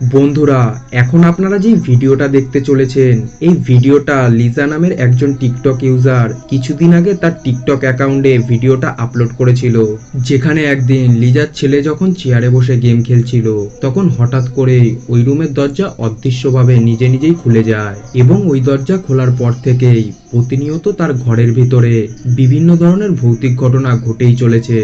বন্ধুরা, এখন আপনারা যে ভিডিওটা দেখতে চলেছেন, এই ভিডিওটা লিজা নামের একজন টিকটক ইউজার কিছুদিন আগে তার টিকটক অ্যাকাউন্টে ভিডিওটা আপলোড করেছিল। যেখানে একদিন লিজার ছেলে যখন চেয়ারে বসে গেম খেলছিল, তখন হঠাৎ করে ওই রুমের দরজা অদৃশ্যভাবে নিজে নিজেই খুলে যায় এবং ওই দরজা খোলার পর থেকেই প্রতিনিয়ত তার ঘরের ভিতরে বিভিন্ন ধরনের ভৌতিক ঘটনা ঘটেই চলেছে,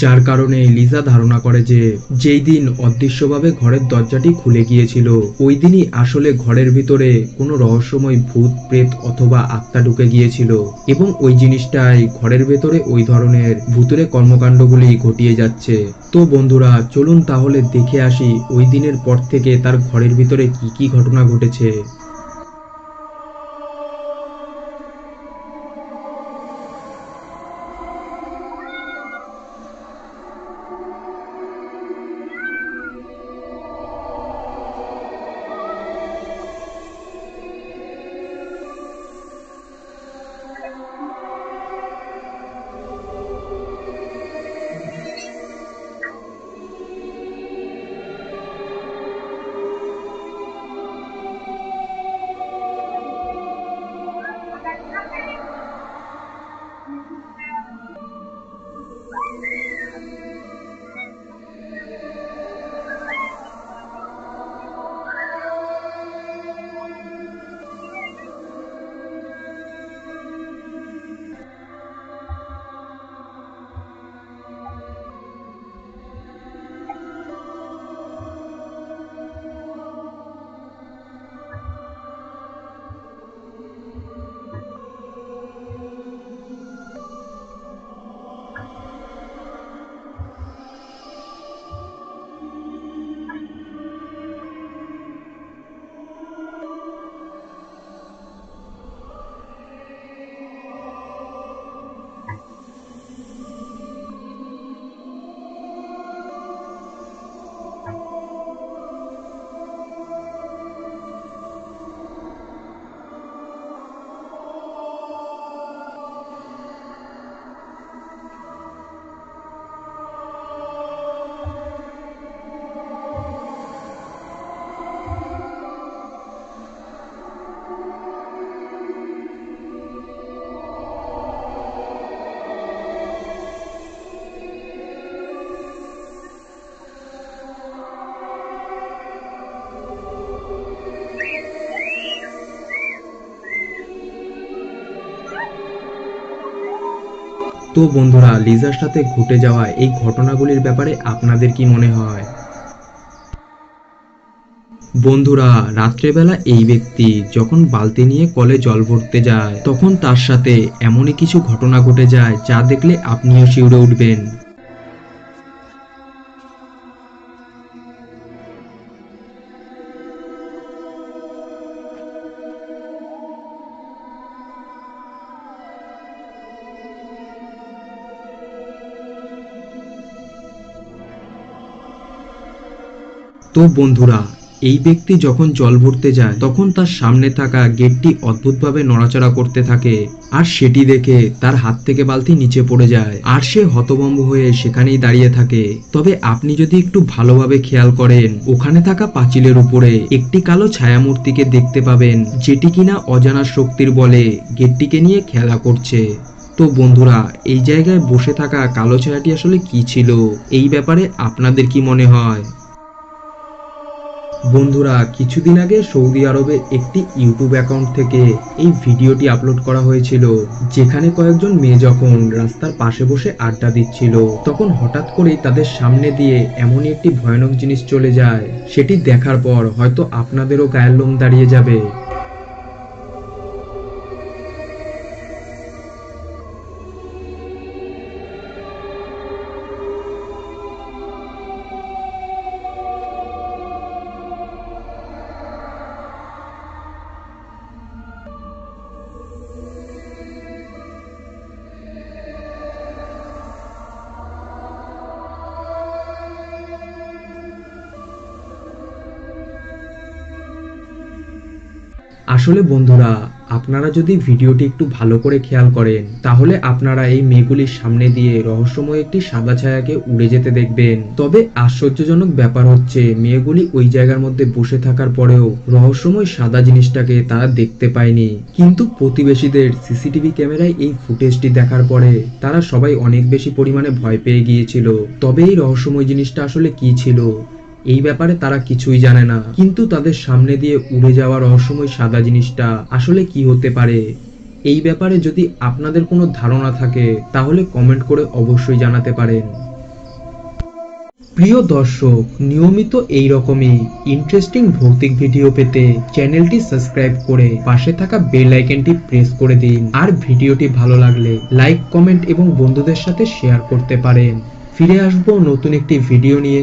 যার কারণে লিজা ধারণা করে যে যেই দিন অদৃশ্যভাবে ঘরের দরজাটি খুলে গিয়েছিল, ওই দিনই আসলে ঘরের ভিতরে কোনো রহস্যময় ভূত, প্রেত অথবা আত্মা ঢুকে গিয়েছিল এবং ওই জিনিসটাই ঘরের ভেতরে ওই ধরনের ভূতুরে কর্মকাণ্ডগুলি ঘটিয়ে যাচ্ছে। তো বন্ধুরা, চলুন তাহলে দেখে আসি ওই দিনের পর থেকে তার ঘরের ভিতরে কি কি ঘটনা ঘটেছে। তো বন্ধুরা লিজার সাথে ঘটে যাওয়া এই ঘটনাগুলির ব্যাপারে আপনাদের কি মনে হয়? বন্ধুরা, রাত্রেবেলা এই ব্যক্তি যখন বালতি নিয়ে কলে জল ভরতে যায়, তখন তার সাথে এমনই কিছু ঘটনা ঘটে যায় যা দেখলে আপনিও শিউরে উঠবেন। তো বন্ধুরা, এই ব্যক্তি যখন জল ভরতে যায়, তখন তার সামনে থাকা গেটটি অদ্ভুতভাবে নড়াচড়া করতে থাকে আর সেটি দেখে তার হাত থেকে বালতি নিচে পড়ে যায় আর সে হতভম্ব হয়ে সেখানেই দাঁড়িয়ে থাকে। তবে আপনি যদি একটু ভালোভাবে খেয়াল করেন, ওখানে থাকা পাঁচিলের উপরে একটি কালো ছায়ামূর্তিকে দেখতে পাবেন, যেটি কিনা অজানা শক্তির বলে গেটটিকে নিয়ে খেলা করছে। তো বন্ধুরা, এই জায়গায় বসে থাকা কালো ছায়াটি আসলে কি ছিল? এই ব্যাপারে আপনাদের কি মনে হয়? বন্ধুরা, কিছুদিন আগে সৌদি আরবে একটি ইউটিউব অ্যাকাউন্ট থেকে এই ভিডিওটি আপলোড করা হয়েছিল, যেখানে কয়েকজন মেয়ে যখন রাস্তার পাশে বসে আড্ডা দিচ্ছিল, তখন হঠাৎ করেই তাদের সামনে দিয়ে এমনই একটি ভয়ানক জিনিস চলে যায়। সেটি দেখার পর হয়তো আপনাদেরও গায়ের লোম দাঁড়িয়ে যাবে। আসলে বন্ধুরা, আপনারা যদি ভিডিওটি একটু ভালো করে খেয়াল করেন, তাহলে আপনারা এই মেয়েগুলির সামনে দিয়ে রহস্যময় একটি সাদা ছায়াকে উড়ে যেতে দেখবেন। তবে আশ্চর্যজনক ব্যাপার হচ্ছে, মেয়েগুলি ওই জায়গার মধ্যে বসে থাকার পরেও রহস্যময় সাদা জিনিসটাকে তারা দেখতে পায়নি। কিন্তু প্রতিবেশীদের সিসিটিভি ক্যামেরায় এই ফুটেজটি দেখার পরে তারা সবাই অনেক বেশি পরিমাণে ভয় পেয়ে গিয়েছিল। তবে এই রহস্যময় জিনিসটা আসলে কি ছিল? এই ব্যাপারে তারা কিছুই জানে না। কিন্তু তাদের সামনে দিয়ে উড়ে যাওয়ার রহস্যময় সাদা জিনিসটা আসলে কি হতে পারে? এই ব্যাপারে যদি আপনাদের কোনো ধারণা থাকে, তাহলে কমেন্ট করে অবশ্যই জানাতে পারেন। প্রিয় দর্শক, নিয়মিত এই রকমই ইন্টারেস্টিং ভৌতিক ভিডিও পেতে চ্যানেলটি সাবস্ক্রাইব করে পাশে থাকা বেল আইকনটি প্রেস করে দিন। আর ভিডিওটি ভালো লাগলে লাইক কমেন্ট এবং বন্ধুদের সাথে শেয়ার করতে পারেন। ফিরে আসব নতুন একটি ভিডিও নিয়ে।